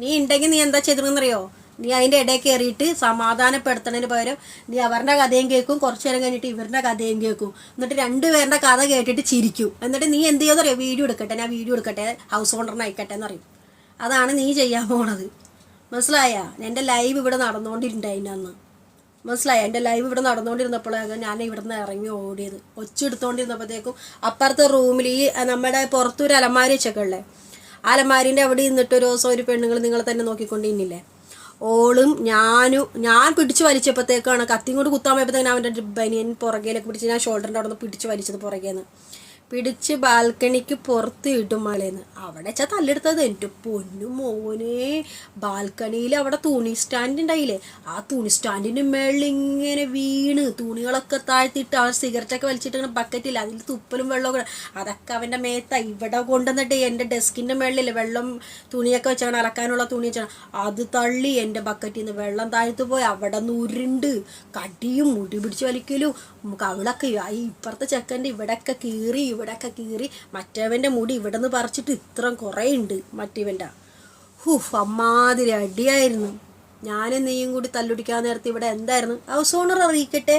നീ ഉണ്ടെങ്കിൽ നീ എന്താ ചെയ്തിരുന്നറിയോ നീ അതിന്റെ ഇടയിൽ കയറിയിട്ട് സമാധാനപ്പെടുത്തണതിന് പകരം നീ അവരുടെ കഥയും കേൾക്കും കുറച്ച് നേരം കഴിഞ്ഞിട്ട് ഇവരുടെ കഥയും കേൾക്കും എന്നിട്ട് രണ്ടുപേരുടെ കഥ കേട്ടിട്ട് ചിരിക്കും. എന്നിട്ട് നീ എന്ത് ചെയ്യുമെന്നറിയോ വീഡിയോ എടുക്കട്ടെ ഞാൻ വീഡിയോ എടുക്കട്ടെ ഹൗസ് ഓണറിനായിക്കട്ടെ എന്നറിയും അതാണ് നീ ചെയ്യാൻ പോണത്. മനസ്സിലായ? എന്റെ ലൈവ് ഇവിടെ നടന്നുകൊണ്ടിരുന്നുണ്ടായിരുന്നു അന്ന്. മനസ്സിലായി? എന്റെ ലൈവ് ഇവിടെ നടന്നുകൊണ്ടിരുന്നപ്പോഴാണ് ഞാൻ ഇവിടെ നിന്ന് ഇറങ്ങി ഓടിയത്. ഒച്ചെടുത്തോണ്ടിരുന്നപ്പോഴത്തേക്കും അപ്പുറത്തെ റൂമിൽ ഈ നമ്മുടെ പുറത്തൊരു അലമാരി വെച്ചൊക്കെ ഉള്ളേ ആ അലമാരിന്റെ അവിടെ ഇന്നിട്ട് ഒരു ദിവസം ഒരു പെണ്ണുങ്ങൾ നിങ്ങളെ തന്നെ നോക്കിക്കൊണ്ടിരുന്നില്ലേ? ഓളും ഞാനും ഞാൻ പിടിച്ചു വലിച്ചപ്പോഴത്തേക്കാണ് കത്തിയും കൊണ്ട് കുത്താൻ പോയപ്പോഴത്തേക്കാണ് അവന്റെ ബനിയൻ പുറകിലേക്ക് പിടിച്ച് ഞാൻ ഷോൾഡറിന്റെ അവിടെ നിന്ന് പിടിച്ച് വലിച്ചത് പുറകേന്ന്. പിടിച്ച് ബാൽക്കണിക്ക് പുറത്ത് ഇടും മലയെന്ന് അവിടെ വെച്ചാൽ തല്ലെടുത്തത്. എന്റെ പൊന്നു മോനെ. ബാൽക്കണിയിൽ അവിടെ തുണി സ്റ്റാൻഡ് ഉണ്ടായില്ലേ? ആ തുണി സ്റ്റാൻഡിന്റെ മേളിൽ ഇങ്ങനെ വീണ് തുണികളൊക്കെ താഴ്ത്തിയിട്ട് ആ സിഗരറ്റൊക്കെ വലിച്ചിട്ട് ബക്കറ്റില്ല അതിൽ തുപ്പലും വെള്ളമൊക്കെ അതൊക്കെ അവന്റെ മേത്ത. ഇവിടെ കൊണ്ടുവന്നിട്ട് എന്റെ ഡെസ്കിന്റെ മേളിൽ വെള്ളം തുണിയൊക്കെ വെച്ചാണ് അലക്കാനുള്ള തുണി വെച്ചാണ് അത് തള്ളി എന്റെ ബക്കറ്റിൽ നിന്ന് വെള്ളം താഴ്ത്തു പോയി. അവിടെ നിന്ന് ഉരുണ്ട് കടിയും മുടി പിടിച്ച് വലിക്കലും. കവിളൊക്കെ ഈ ഇപ്പുറത്തെ ചെക്കന്റെ ഇവിടെയൊക്കെ കീറി ഇവിടെയൊക്കെ കീറി മറ്റവന്റെ മുടി ഇവിടെ നിന്ന് പറിച്ചിട്ട് ഇത്രയും കുറേ ഉണ്ട് മറ്റവന്റെ ഹുഫ് അമ്മാതിരി അടിയായിരുന്നു. ഞാനും നീയും കൂടി തല്ലുടിക്കാൻ നേരത്തെ ഇവിടെ എന്തായിരുന്നു? ഹൗസ് ഓണർ അറിയിക്കട്ടെ.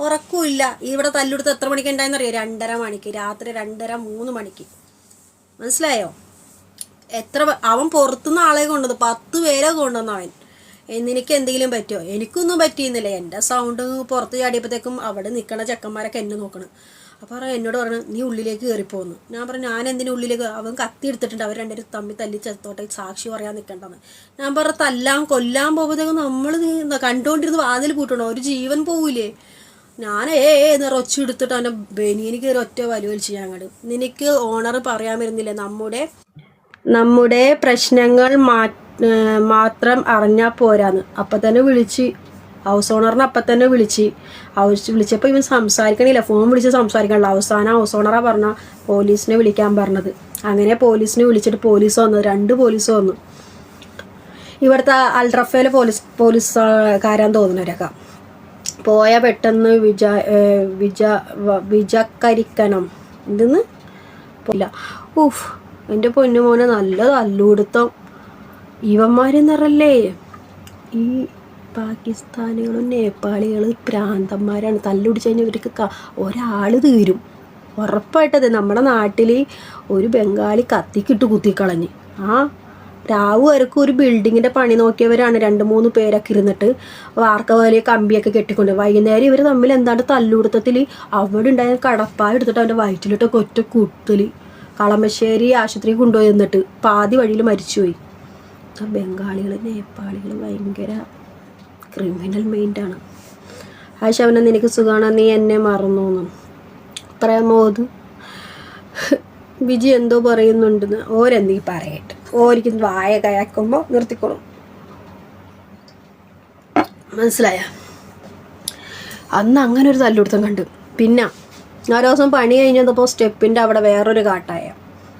ഉറക്കമില്ല ഇവിടെ തല്ലുടുത്ത് എത്ര മണിക്ക് ഉണ്ടായെന്നറിയോ? രണ്ടര മണിക്ക്. രാത്രി രണ്ടര മൂന്ന് മണിക്ക്. മനസ്സിലായോ? എത്ര അവൻ പുറത്തുനിന്ന് ആളെ കൊണ്ടുവന്നു പത്ത് പേരെ കൊണ്ടുവന്നു അവൻ. എനിക്ക് എന്തെങ്കിലും പറ്റുമോ എനിക്കൊന്നും പറ്റിയിരുന്നില്ല. എന്റെ സൗണ്ട് പുറത്ത് ചാടിയപ്പോഴത്തേക്കും അവിടെ നിൽക്കണ ചെക്കന്മാരൊക്കെ എന്നെ നോക്കണം. അപ്പോൾ എന്നോട് പറഞ്ഞു നീ ഉള്ളിലേക്ക് കയറിപ്പോന്ന് ഞാൻ പറഞ്ഞു ഞാൻ എന്തിനു ഉള്ളിലേക്ക്? അവൻ കത്തി എടുത്തിട്ടുണ്ട് അവർ രണ്ടുപേരും തമ്മി തല്ലി ചത്തോട്ടെ സാക്ഷി പറയാൻ നിൽക്കണ്ടെന്ന് ഞാൻ പറഞ്ഞു തല്ലാൻ കൊല്ലാൻ പോകുമ്പോഴത്തേക്കും നമ്മൾ കണ്ടുകൊണ്ടിരുന്ന് വാതിൽ പൂട്ടണോ? ഒരു ജീവൻ പോവില്ലേ ഞാൻ ഏ എന്ന് റൊച്ചെടുത്തിട്ട് അവന്റെ ബനിയന് കയറി ഒറ്റ വലി വലിച്ച് ഞാൻ അങ്ങോട്ട് നിനക്ക് ഓണർ പറയാൻ വരുന്നില്ല? നമ്മുടെ നമ്മുടെ പ്രശ്നങ്ങൾ മാത്രം അറിഞ്ഞാൽ പോരാന്ന്. അപ്പം തന്നെ വിളിച്ച് ഹൗസ് ഓണറിനെ അപ്പം തന്നെ വിളിച്ച്. ഹൗസ് വിളിച്ചപ്പോൾ ഇവൻ സംസാരിക്കണില്ല. ഫോൺ വിളിച്ച് സംസാരിക്കണില്ല. അവസാനം ഹൗസ് ഓണറാ പറഞ്ഞ പോലീസിനെ വിളിക്കാൻ പറഞ്ഞത്. അങ്ങനെ പോലീസിനെ വിളിച്ചിട്ട് പോലീസ് വന്നത് രണ്ട് പോലീസ് വന്നു. ഇവിടുത്തെ അൽട്രഫയിലെ പോലീസ് പോലീസുകാരാൻ തോന്നുന്നവരൊക്കെ പോയ പെട്ടെന്ന് വിജ വിജ വിജക്കരിക്കണം. എന്തെന്ന്? ഇല്ല ഊഫ് എന്റെ പൊന്നു മോനെ നല്ല ഇവന്മാരെന്ന് പറഞ്ഞല്ലേ ഈ പാകിസ്ഥാനികളും നേപ്പാളികളും പ്രാന്തന്മാരാണ്. തല്ലുപിടിച്ച് കഴിഞ്ഞാൽ ഇവർക്ക് ഒരാൾ തീരും ഉറപ്പായിട്ടത് നമ്മുടെ നാട്ടിൽ ഒരു ബംഗാളി കത്തിക്കിട്ട് കുത്തിക്കളഞ്ഞ്. ആ രാവു വരക്കും ഒരു ബിൽഡിങ്ങിന്റെ പണി നോക്കിയവരാണ് രണ്ട് മൂന്ന് പേരൊക്കെ ഇരുന്നിട്ട് വാർക്ക വലിയ കമ്പിയൊക്കെ കെട്ടിക്കൊണ്ട്. വൈകുന്നേരം ഇവർ തമ്മിൽ എന്താണ്ട് തല്ലുകൊടുത്തത്തിൽ അവിടെ ഉണ്ടായ കടപ്പായ എടുത്തിട്ട് അവന്റെ വയറ്റിലിട്ടൊക്കെ ഒറ്റ കുത്തൽ കളമശ്ശേരി ആശുപത്രി കൊണ്ടുപോയി എന്നിട്ട് പാതി വഴിയിൽ മരിച്ചുപോയി. ബംഗാളികൾ നേപ്പാളികൾ ഭയങ്കര ക്രിമിനൽ മൈൻഡാണ്. ആ ശവന നിനക്ക് സുഖമാണ് നീ എന്നെ മറന്നു എന്നും പ്രമോദ് വിജി എന്തോ പറയുന്നുണ്ടെന്ന് ഓരെന്തീ പറയട്ടെ. ഓരിക്ക് വായ കയാക്കുമ്പോൾ നിർത്തിക്കോളും. മനസ്സിലായ? അന്ന് അങ്ങനെ ഒരു തല്ലുപിടുത്തം കണ്ടു. പിന്നെ ഒരു ദിവസം പണി കഴിഞ്ഞപ്പോൾ സ്റ്റെപ്പിന്റെ അവിടെ വേറൊരു കാട്ടായ.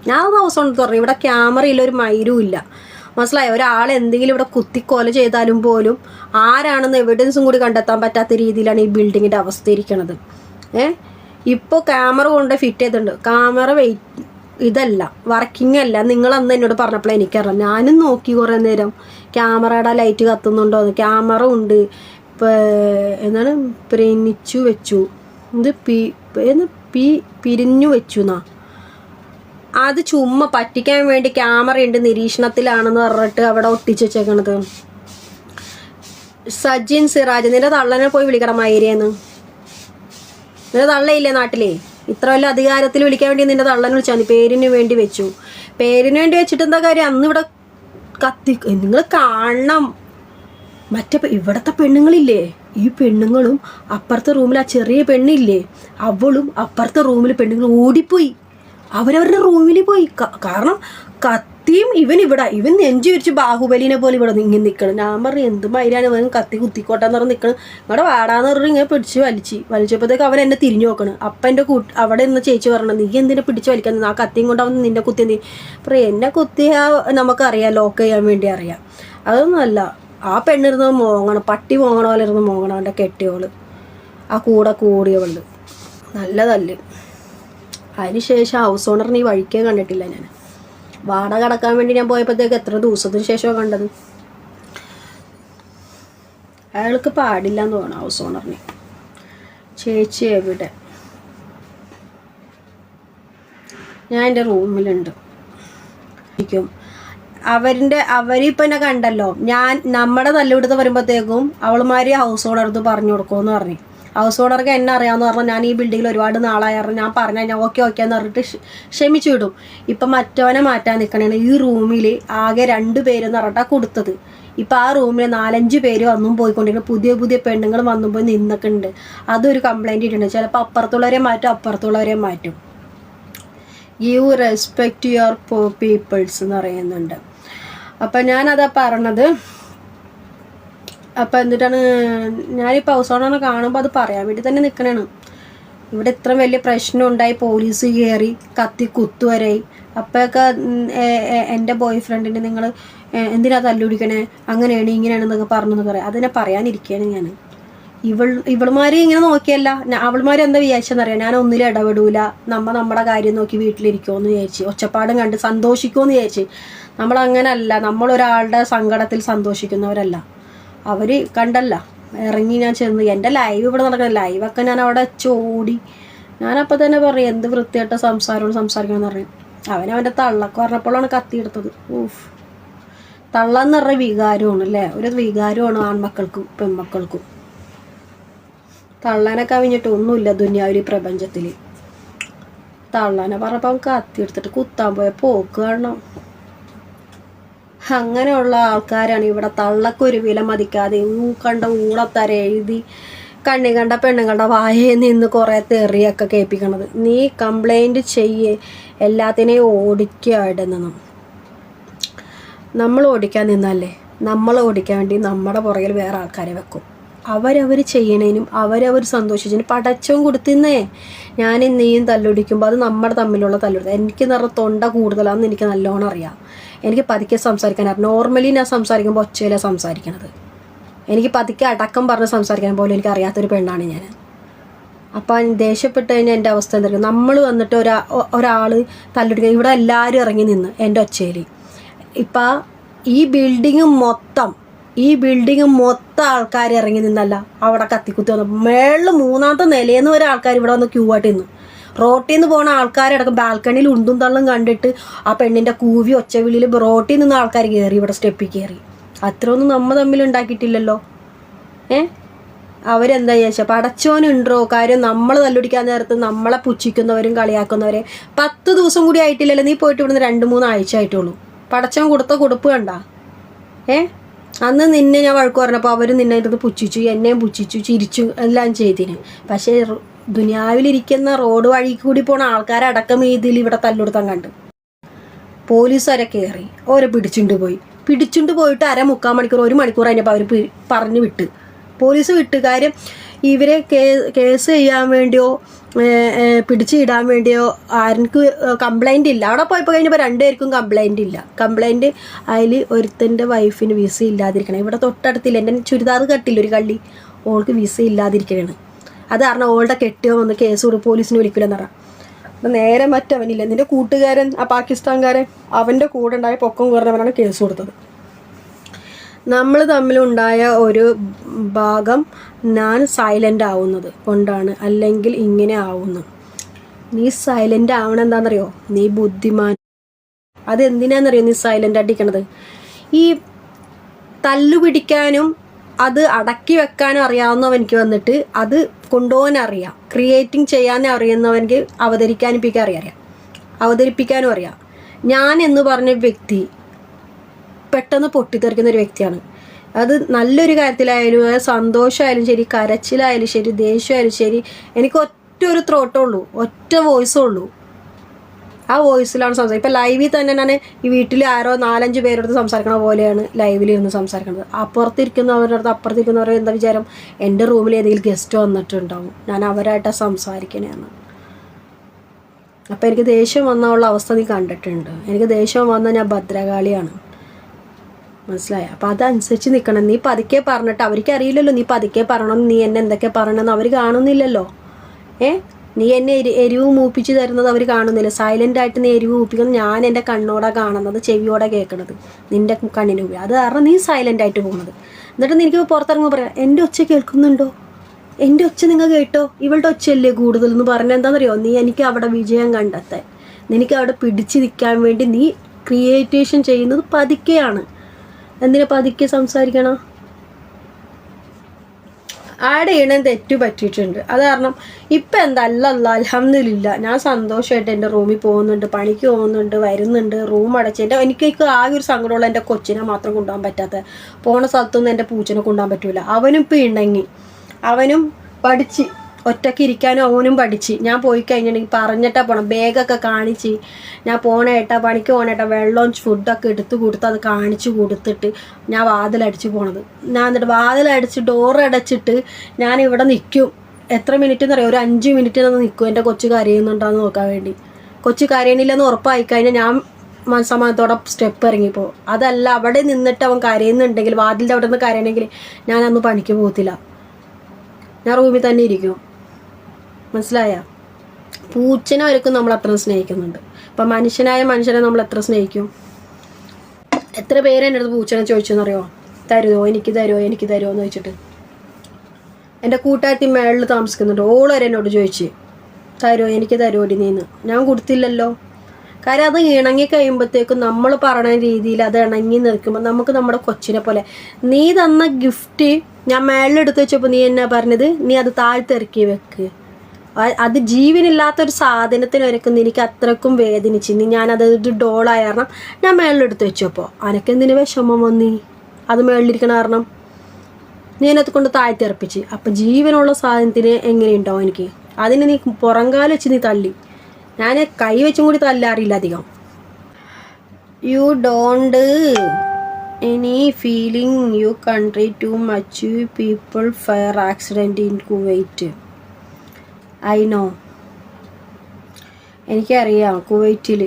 ഞാൻ ദിവസം തുറന്നു. ഇവിടെ ക്യാമറയില്ല ഒരു മൈരും ഇല്ല. മനസ്സിലായ? ഒരാൾ എന്തെങ്കിലും ഇവിടെ കുത്തിക്കൊല ചെയ്താലും പോലും ആരാണെന്ന് എവിഡൻസും കൂടി കണ്ടെത്താൻ പറ്റാത്ത രീതിയിലാണ് ഈ ബിൽഡിങ്ങിന്റെ അവസ്ഥ ഇരിക്കുന്നത് ഏ? ഇപ്പോൾ ക്യാമറ കൊണ്ട് ഫിറ്റ് ചെയ്തിട്ടുണ്ട്. ക്യാമറ വെയിറ്റ് ഇതല്ല വർക്കിംഗ് അല്ല. നിങ്ങൾ അന്ന് എന്നോട് പറഞ്ഞപ്പോൾ എനിക്കറിയാം. ഞാനും നോക്കി കുറേ നേരം ക്യാമറയുടെ ലൈറ്റ് കത്തുന്നുണ്ടോ എന്ന്. ക്യാമറ ഉണ്ട്. എന്താണ്? പ്രേണിച്ചു വെച്ചു. ഇത് പി പിരിഞ്ഞു വെച്ചു എന്നാ അത് ചുമ്മാ പറ്റിക്കാൻ വേണ്ടി ക്യാമറ ഉണ്ട് നിരീക്ഷണത്തിലാണെന്ന് പറഞ്ഞിട്ട് അവിടെ ഒട്ടിച്ച് വെച്ചേക്കണത്. സജിൻ സിറാജ് നിന്റെ തള്ളനെ പോയി വിളിക്കണം മൈരിയെന്ന് നിന്റെ തള്ളയില്ലേ നാട്ടിലേ? ഇത്ര വല്ല അധികാരത്തിൽ വിളിക്കാൻ വേണ്ടി നിന്റെ തള്ളനെ വിളിച്ചാൽ പേരിന് വേണ്ടി വെച്ചു. പേരിന് വേണ്ടി വെച്ചിട്ട് എന്താ കാര്യം? അന്ന് ഇവിടെ കത്തി നിങ്ങൾ കാണണം. മറ്റേ ഇവിടത്തെ പെണ്ണുങ്ങളില്ലേ? ഈ പെണ്ണുങ്ങളും അപ്പുറത്തെ റൂമിൽ ആ ചെറിയ പെണ്ണില്ലേ? അവളും അപ്പുറത്തെ റൂമിൽ പെണ്ണുങ്ങൾ ഓടിപ്പോയി. അവരവരുടെ റൂമിൽ പോയി. കാരണം കത്തിയും ഇവൻ ഇവിടെ ഇവൻ നെഞ്ചു വിരിച്ച് ബാഹുബലിനെ പോലെ ഇവിടെ ഇങ്ങനെ നിൽക്കണം ഞാൻ പറഞ്ഞു എന്ത് മൈരാണ് ഇവൻ? കത്തി കുത്തിക്കോട്ടെന്ന് പറഞ്ഞ് നിൽക്കണം ഇവിടെ വാടാന്ന് പറഞ്ഞ് ഇങ്ങനെ പിടിച്ച് വലിച്ച് വലിച്ചപ്പോഴത്തേക്ക് അവൻ എന്നെ തിരിഞ്ഞു നോക്കണം. അപ്പം എന്റെ കൂട്ട് അവിടെ നിന്ന് ചേച്ചി പറഞ്ഞു നീ എന്തിനെ പിടിച്ച് വലിക്കാൻ ആ കത്തിയും കൊണ്ട് അവൻ നിന്നെ കുത്തി എന്തി പറയും എന്നെ കുത്തിയാ നമുക്കറിയാം ലോക്ക് ചെയ്യാൻ വേണ്ടി അറിയാം. അതൊന്നുമല്ല ആ പെണ്ണിരുന്ന് മോങ്ങണം പട്ടി മോങ്ങണ പോലെ ഇരുന്ന് മോങ്ങണം അവന്റെ കെട്ടിയോൾ. ആ കൂടെ കൂടിയവൾ. നല്ലതല്ല് അതിനുശേഷം ഹൗസ് ഓണറിന് ഈ വഴിക്കേ കണ്ടിട്ടില്ല ഞാൻ. വാടക അടക്കാൻ വേണ്ടി ഞാൻ പോയപ്പോഴത്തേക്ക് എത്ര ദിവസത്തിന് ശേഷമാണ് കണ്ടത്? അയാൾക്ക് പാടില്ല എന്ന് തോന്നുന്നു ഹൗസ് ഓണറിന് ചേച്ചി എവിടെ? ഞാൻ എന്റെ റൂമിലുണ്ട്. ഇരിക്കും. അവരിന്റെ അവരിപ്പം എന്നെ കണ്ടല്ലോ. ഞാൻ നമ്മുടെ തല്ലുപിടുത്ത് വരുമ്പോഴത്തേക്കും അവളുമാരി ഹൗസ് ഓണർത്ത് പറഞ്ഞു കൊടുക്കുമെന്ന് പറഞ്ഞു. ഹൗസ് ഓണർക്ക് എന്നെ അറിയാമെന്ന് പറഞ്ഞാൽ ഞാൻ ഈ ബിൽഡിങ്ങിൽ ഒരുപാട് നാളായി. പറഞ്ഞു ഞാൻ പറഞ്ഞാൽ ഞാൻ ഓക്കെ ഓക്കെ എന്ന് പറഞ്ഞിട്ട് ക്ഷ- ക്ഷമിച്ചു വിടും. ഇപ്പം മറ്റവനെ മാറ്റാൻ നിൽക്കണേണ് ഈ റൂമിൽ ആകെ രണ്ട് പേരെന്ന് പറഞ്ഞിട്ടാണ് കൊടുത്തത്. ഇപ്പം ആ റൂമിൽ നാലഞ്ച് പേര് വന്നും പോയിക്കൊണ്ടിരിക്കുന്നു പുതിയ പുതിയ പെണ്ണുങ്ങൾ വന്നും പോയി നിന്നൊക്കെ ഉണ്ട് അതൊരു കംപ്ലൈന്റ് ഇട്ടുണ്ട് ചിലപ്പോൾ അപ്പുറത്തുള്ളവരെ മാറ്റും അപ്പുറത്തുള്ളവരെ മാറ്റും. യു റെസ്പെക്റ്റ് യുവർ പീപ്പിൾസ് എന്ന് പറയുന്നുണ്ട്. അപ്പം ഞാനതാ പറഞ്ഞത് അപ്പം എന്നിട്ടാണ് ഞാനിപ്പോൾ ഹൗസ് ഓണറിനെ കാണുമ്പോൾ അത് പറയാൻ വേണ്ടി തന്നെ നിൽക്കണേണ് ഇവിടെ ഇത്ര വലിയ പ്രശ്നം ഉണ്ടായി പോലീസ് കയറി കത്തി കുത്തുവരായി അപ്പോഴൊക്കെ എന്റെ ബോയ് ഫ്രണ്ടിന് നിങ്ങൾ എന്തിനാ തല്ലുപിടിക്കണേ അങ്ങനെയാണ് ഇങ്ങനെയാണെന്നൊക്കെ പറഞ്ഞു പറയാം. അതിനെ പറയാനിരിക്കുകയാണ് ഞാൻ ഇവൾ ഇവളുമാര് ഇങ്ങനെ നോക്കിയല്ല. അവൾമാർ എന്താ വിചാരിച്ചെന്നറിയാം? ഞാൻ ഒന്നിലും ഇടപെടൂല. നമ്മ നമ്മുടെ കാര്യം നോക്കി വീട്ടിലിരിക്കുമെന്ന് വിചാരിച്ച്. ഒച്ചപ്പാടും കണ്ട് സന്തോഷിക്കുമെന്ന് വിചാരിച്ച്. നമ്മളങ്ങനല്ല. നമ്മളൊരാളുടെ സങ്കടത്തിൽ സന്തോഷിക്കുന്നവരല്ല. അവർ കണ്ടല്ല. ഇറങ്ങി ഞാൻ ചെന്ന് എന്റെ ലൈവ് ഇവിടെ നടക്കുന്ന ലൈവൊക്കെ ഞാൻ അവിടെ ചോടി. ഞാനപ്പോൾ തന്നെ പറയും എന്ത് വൃത്തിയായിട്ട് സംസാരമാണ് സംസാരിക്കണമെന്ന് പറയും. അവൻ അവന്റെ തള്ളക്ക് പറഞ്ഞപ്പോഴാണ് കത്തിയെടുത്തത് ഊഫ് തള്ളെന്ന് പറഞ്ഞ വികാരമാണ് അല്ലേ? ഒരു വികാരമാണ് ആൺമക്കൾക്കും പെൺമക്കൾക്കും. തള്ളാനെ കവിഞ്ഞിട്ട് ഒന്നുമില്ല ദുനിയാവിൽ പ്രപഞ്ചത്തിൽ തള്ളാനെ പറഞ്ഞപ്പോൾ അവൻ കത്തിയെടുത്തിട്ട് കുത്താൻ പോയ പോക്ക് കാണണം അങ്ങനെയുള്ള ആൾക്കാരാണ് ഇവിടെ തള്ളക്കൊരു വില മതിക്കാതെ ഊ കണ്ട ഊളത്തര എഴുതി കണ്ണി കണ്ട പെണ്ണുങ്ങളുടെ വായയിൽ നിന്ന് കുറേ തെറിയൊക്കെ കേൾപ്പിക്കണത്. നീ കംപ്ലൈന്റ് ചെയ്യേ എല്ലാത്തിനെയും ഓടിക്കുക ഇവിടെ നിന്നും. നമ്മൾ ഓടിക്കാൻ നിന്നല്ലേ? നമ്മൾ ഓടിക്കാൻ വേണ്ടി നമ്മുടെ പുറകിൽ വേറെ ആൾക്കാരെ വെക്കും. അവരവർ ചെയ്യണേനും അവരവർ സന്തോഷിച്ചതിന് പടച്ചവും കൊടുത്തിന്നേ. ഞാൻ നീയും തല്ലൊടിക്കുമ്പോൾ അത് നമ്മുടെ തമ്മിലുള്ള തല്ലൊടി എനിക്ക് നിറ തൊണ്ട കൂടുതലാണെന്ന് എനിക്ക് നല്ലോണം അറിയാം. എനിക്ക് പതുക്കെ സംസാരിക്കാൻ നോർമലി ഞാൻ സംസാരിക്കുമ്പോൾ ഒച്ചയിലാണ് സംസാരിക്കണത്. എനിക്ക് പതുക്കെ അടക്കം പറഞ്ഞ് സംസാരിക്കാൻ പോലും എനിക്ക് അറിയാത്തൊരു പെണ്ണാണ് ഞാൻ. അപ്പം ദേഷ്യപ്പെട്ട് കഴിഞ്ഞാൽ എന്റെ അവസ്ഥ എന്തായിരിക്കും നമ്മൾ വന്നിട്ട് ഒരാ ഒരാൾ തല്ലിടുക ഇവിടെ എല്ലാവരും ഇറങ്ങി നിന്ന് എന്റെ ഒച്ചയിൽ ഇപ്പം ഈ ബിൽഡിങ് മൊത്തം ഈ ബിൽഡിങ് മൊത്തം ആൾക്കാർ ഇറങ്ങി നിന്നല്ല അവിടെ കത്തിക്കുത്തി വന്നു. മേളിൽ മൂന്നാമത്തെ നിലയെന്ന് വരെ ആൾക്കാർ ഇവിടെ വന്ന് ക്യൂ ആയിട്ട് നിന്നു. റോട്ടിൽ നിന്ന് പോണ ആൾക്കാരടക്കം ബാൽക്കണിയിൽ ഉണ്ടും തള്ളും കണ്ടിട്ട് ആ പെണ്ണിന്റെ കൂവി ഒച്ചവിളിയിൽ റോട്ടിൽ നിന്ന് ആൾക്കാർ കയറി ഇവിടെ സ്റ്റെപ്പിൽ കയറി അത്രയൊന്നും നമ്മൾ തമ്മിൽ ഉണ്ടാക്കിയിട്ടില്ലല്ലോ. ഏ? അവരെന്താ ചോദിച്ചാൽ പടച്ചോനുണ്ടോ കാര്യം നമ്മൾ തല്ലുടിക്കാൻ നേരത്ത് നമ്മളെ പുച്ഛിക്കുന്നവരും കളിയാക്കുന്നവരെ പത്ത് ദിവസം കൂടി ആയിട്ടില്ലല്ലോ. നീ പോയിട്ട് ഇവിടുന്ന് രണ്ട് മൂന്ന് ആഴ്ച ആയിട്ടുള്ളൂ. പടച്ചോൻ കൊടുത്ത കൊടുപ്പ് കണ്ട? ഏ? അന്ന് നിന്നെ ഞാൻ വഴക്ക് പറഞ്ഞപ്പോൾ അവർ നിന്നെ ഇരുന്ന് പുച്ഛിച്ചു എന്നെയും പുച്ഛിച്ചു ചിരിച്ചു എല്ലാം ചെയ്തിന്. പക്ഷേ ദുനിയാവിലിരിക്കുന്ന റോഡ് വഴി കൂടി പോണ ആൾക്കാരടക്കം ഇതിൽ ഇവിടെ തല്ലുടുത്തം കണ്ടു. പോലീസ് പോലീസുകാരെ കയറി ഓരെ പിടിച്ചുണ്ട് പോയി. പിടിച്ചുണ്ട് പോയിട്ട് അര മുക്കാൽ മണിക്കൂർ ഒരു മണിക്കൂർ അതിനപ്പോൾ അവർ പറഞ്ഞു വിട്ട്. പോലീസ് വിട്ട് കാര്യം ഇവരെ കേസ് ചെയ്യാൻ വേണ്ടിയോ പിടിച്ചു ഇടാൻ വേണ്ടിയോ ആർക്ക് കംപ്ലൈന്റ് ഇല്ല. അവിടെ പോയപ്പോൾ കഴിഞ്ഞപ്പോൾ രണ്ടുപേർക്കും കംപ്ലൈന്റ് ഇല്ല. കംപ്ലൈന്റ് അതിൽ ഒരുത്തന്റെ വൈഫിന് വിസ ഇല്ലാതിരിക്കണം. ഇവിടെ തൊട്ടടുത്തില്ല. എന്റെ ചുരിദാർ കട്ടില്ല ഒരു കള്ളി. ഓൾക്ക് വിസ ഇല്ലാതിരിക്കണേണ്. അത് കാരണം ഓളുടെ കെട്ടിയോ വന്ന് കേസ് കൊടുക്കും പോലീസിന് വിളിക്കില്ലെന്ന് പറയാം അപ്പം നേരെ മറ്റവനില്ല നിന്റെ കൂട്ടുകാരൻ ആ പാകിസ്ഥാൻകാരൻ അവന്റെ കൂടെ ഉണ്ടായ പൊക്കം കുറഞ്ഞവനാണ് കേസ് കൊടുത്തത്. നമ്മൾ തമ്മിലുണ്ടായ ഒരു ഭാഗം ഞാൻ സൈലന്റ് ആവുന്നത് കൊണ്ടാണ് അല്ലെങ്കിൽ ഇങ്ങനെ ആവുന്നു. നീ സൈലന്റ് ആവണം എന്താണെന്നറിയോ? നീ ബുദ്ധിമാൻ. അതെന്തിനാണെന്നറിയോ നീ സൈലന്റ് അടിക്കണത്? ഈ തല്ലുപിടിക്കാനും അത് അടക്കി വെക്കാനും അറിയാവുന്നവനിക്ക് വന്നിട്ട് അത് കൊണ്ടുപോകാൻ അറിയാം. ക്രിയേറ്റിംഗ് ചെയ്യാൻ അറിയുന്നവനിക്ക് അവതരിക്കാനിപ്പിക്കാൻ അറിയാം അവതരിപ്പിക്കാനും അറിയാം. ഞാൻ എന്ന് പറഞ്ഞ വ്യക്തി പെട്ടെന്ന് പൊട്ടിത്തെറിക്കുന്ന ഒരു വ്യക്തിയാണ്. അത് നല്ലൊരു കാര്യത്തിലായാലും സന്തോഷമായാലും ശരി കരച്ചിലായാലും ശരി ദേഷ്യമായാലും ശരി എനിക്ക് ഒറ്റ ഒരു ത്രോട്ടേ ഉള്ളൂ ഒറ്റ വോയിസേ ഉള്ളൂ. ആ വോയിസിലാണ് സംസാരിക്കുന്നത്. ഇപ്പം ലൈവിൽ തന്നെ ഞാൻ ഈ വീട്ടിൽ ആരോ നാലഞ്ച് പേരെടുത്ത് സംസാരിക്കണ പോലെയാണ് ലൈവിൽ ഇരുന്ന് സംസാരിക്കുന്നത് അപ്പുറത്തിരിക്കുന്നവരുടെ അടുത്ത് അപ്പുറത്തിരിക്കുന്നവരെ എന്താ വിചാരം? എന്റെ റൂമിൽ ഏതെങ്കിലും ഗസ്റ്റ് വന്നിട്ടുണ്ടാവും. ഞാൻ അവരായിട്ടാണ് സംസാരിക്കണേന്ന് അപ്പം എനിക്ക് ദേഷ്യം വന്നുള്ള അവസ്ഥ നീ കണ്ടിട്ടുണ്ട്. എനിക്ക് ദേഷ്യം വന്നാൽ ഞാൻ ഭദ്രകാളിയാണ്. മനസ്സിലായ? അപ്പം അതനുസരിച്ച് നിൽക്കണം നീ പതുക്കെ പറഞ്ഞിട്ട് അവർക്ക് അറിയില്ലല്ലോ നീ പതുക്കെ പറയണം നീ എന്നെ എന്തൊക്കെ പറയണമെന്ന് അവർ കാണുന്നില്ലല്ലോ. ഏ? നീ എന്നെ എരി എരിവ് മൂപ്പിച്ച് തരുന്നത് അവർ കാണുന്നില്ല. സൈലന്റ് ആയിട്ട് നീ എരിവ് മൂപ്പിക്കുന്നത് ഞാൻ എന്റെ കണ്ണോടെ കാണുന്നത് ചെവിയോടെ കേൾക്കുന്നത് നിന്റെ കണ്ണിന് ഉപയോഗം അത് കാരണം നീ സൈലന്റ് ആയിട്ട് പോകുന്നത്. എന്നിട്ട് എനിക്ക് പുറത്തിറങ്ങുമ്പോൾ പറയാം എന്റെ ഒച്ച കേൾക്കുന്നുണ്ടോ? എന്റെ ഒച്ച നിങ്ങൾ കേട്ടോ? ഇവളുടെ ഒച്ചയല്ലേ കൂടുതൽ? എന്ന് പറഞ്ഞാൽ എന്താണെന്നറിയോ നീ എനിക്ക് അവിടെ വിജയം കണ്ടെത്താൻ. നിനക്ക് അവിടെ പിടിച്ചു നിൽക്കാൻ വേണ്ടി നീ ക്രിയേറ്റേഷൻ ചെയ്യുന്നത് പതുക്കെയാണ്. എന്തിനാ പതുക്കെ സംസാരിക്കണം? ആഡ് ചെയ്യണത് തെറ്റു പറ്റിയിട്ടുണ്ട്. അത് കാരണം ഇപ്പം എന്താ അല്ല അലഹമില്ല ഞാൻ സന്തോഷമായിട്ട് എന്റെ റൂമിൽ പോകുന്നുണ്ട് പണിക്ക് പോകുന്നുണ്ട് വരുന്നുണ്ട് റൂം അടച്ച് എന്റെ എനിക്ക് ആകെ ഒരു സങ്കടമുള്ള എന്റെ കൊച്ചിനെ മാത്രം കൊണ്ടുപോകാൻ പറ്റാത്ത പോണ സ്ഥലത്തൊന്നും എന്റെ പൂച്ചനെ കൊണ്ടുപോകാൻ പറ്റൂല. അവനും ഇപ്പം ഇണങ്ങി. അവനും പഠിച്ച് ഒറ്റയ്ക്ക് ഇരിക്കാനും അവനും പഠിച്ച്. ഞാൻ പോയി കഴിഞ്ഞിട്ടുണ്ടെങ്കിൽ പറഞ്ഞിട്ടാ പോണം. ബാഗൊക്കെ കാണിച്ച്. ഞാൻ പോണേട്ടാ പണിക്ക് പോണേട്ടാ വെള്ളവും ഫുഡൊക്കെ എടുത്ത് കൊടുത്ത് അത് കാണിച്ചു കൊടുത്തിട്ട് ഞാൻ വാതിലടിച്ച് പോണത്. ഞാൻ എന്നിട്ട് വാതിലടിച്ച് ഡോർ അടച്ചിട്ട് ഞാൻ ഇവിടെ നിൽക്കും എത്ര മിനിറ്റ് എന്നറിയാം ഒരു അഞ്ച് മിനിറ്റ് നിന്ന് നിൽക്കും എന്റെ കൊച്ചു കരയുന്നുണ്ടോയെന്ന് നോക്കാൻ വേണ്ടി. കൊച്ചു കരയണില്ലെന്ന് ഉറപ്പായി കഴിഞ്ഞാൽ ഞാൻ മനസ്സമാനത്തോടെ സ്റ്റെപ്പ് ഇറങ്ങിപ്പോ. അതല്ല അവിടെ നിന്നിട്ട് അവൻ കരയുന്നുണ്ടെങ്കിൽ വാതിലിന്റെ അവിടെ നിന്ന് കരയണമെങ്കിൽ അന്ന് പണിക്ക് പോകത്തില്ല. ഞാൻ റൂമിൽ തന്നെ ഇരിക്കും. മനസ്സിലായ? പൂച്ചനെ വരക്കും നമ്മൾ അത്ര സ്നേഹിക്കുന്നുണ്ട്. അപ്പം മനുഷ്യനായ മനുഷ്യനെ നമ്മൾ എത്ര സ്നേഹിക്കും? എത്ര പേര് എന്റെ അടുത്ത് പൂച്ചനെ ചോദിച്ചെന്നറിയോ? തരുമോ എനിക്ക് തരുമോ എനിക്ക് തരുമോ എന്ന് ചോദിച്ചിട്ട്. എന്റെ കൂട്ടായത്തി മേളിൽ താമസിക്കുന്നുണ്ട്. ഓൾ വരെ എന്നോട് ചോദിച്ച്. തരുമോ എനിക്ക് തരുമോ നീന്ന്. ഞാൻ കൊടുത്തില്ലല്ലോ. കാര്യം അത് ഇണങ്ങി കഴിയുമ്പോഴത്തേക്കും നമ്മൾ പറഞ്ഞ രീതിയിൽ അത് ഇണങ്ങി നിൽക്കുമ്പോൾ നമുക്ക് നമ്മുടെ കൊച്ചിനെ പോലെ. നീ തന്ന ഗിഫ്റ്റ് ഞാൻ മേളിലെടുത്ത് വെച്ചപ്പോൾ നീ എന്നാ പറഞ്ഞത്? നീ അത് താഴ്ത്തിറക്കി വെക്ക്. അത് ജീവനില്ലാത്തൊരു സാധനത്തിന് വരക്കുന്ന എനിക്ക് അത്രക്കും വേദനിച്ച്. നീ ഞാനത് ഒരു ഡോളായ കാരണം ഞാൻ മേളിലെടുത്ത് വെച്ചപ്പോൾ അനക്കെന്തിന് വിഷമം വന്നി? അത് മേളിലിരിക്കണ കാരണം എന്നത് കൊണ്ട് താഴ്ത്തിറപ്പിച്ച് അപ്പം ജീവനുള്ള സാധനത്തിന് എങ്ങനെയുണ്ടാവും എനിക്ക്? അതിന് നീ പുറംകാല വെച്ച് നീ തള്ളി. ഞാൻ കൈ വെച്ചും കൂടി തല്ലാറില്ല അധികം. You don't any feeling you country too much people fire accident in Kuwait I know എനിക്കറിയാം കുവൈറ്റിൽ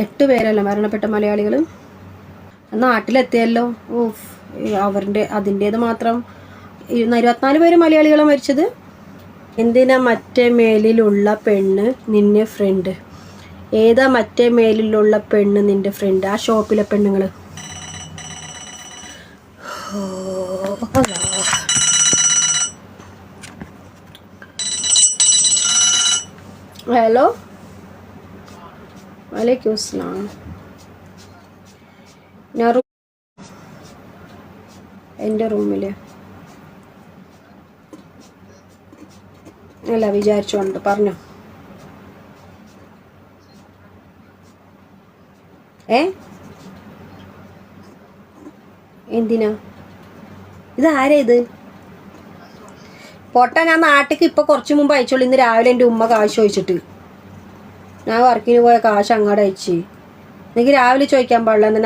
എട്ട് പേരല്ല മരണപ്പെട്ട മലയാളികൾ നാട്ടിലെത്തിയല്ലോ. ഓഫ് അവരുടെ അതിന്റേത് മാത്രം. ഇരു- ഇരുപത്തിനാല് പേര് മലയാളികളെ മരിച്ചത്. എന്തിനാ മറ്റേ മേലിലുള്ള പെണ്ണ് നിന്നെ ഫ്രണ്ട് ഏതാ മറ്റേ മേലിലുള്ള പെണ്ണ് നിന്റെ ഫ്രണ്ട് ആ ഷോപ്പിലെ പെണ്ണുങ്ങൾ ഹലോ വലൈക്കും അസ്സലാം ഞാൻ റൂ- എന്റെ റൂമിൽ അല്ല വിചാരിച്ചോണ്ട്. പറഞ്ഞോ. ഏ? എന്തിനാ? ഇത് ആരാ ഇത്? പൊട്ട ഞാൻ നാട്ടിലേക്ക് ഇപ്പൊ കുറച്ചു മുമ്പ് അയച്ചോളൂ. ഇന്ന് രാവിലെ എന്റെ ഉമ്മ കാശ് ചോദിച്ചിട്ട്. ഞാൻ വർക്കിന് പോയ കാശ് അങ്ങോട്ട് അയച്ചു. എനിക്ക് രാവിലെ ചോദിക്കാൻ പാടില്ല. എന്നാൽ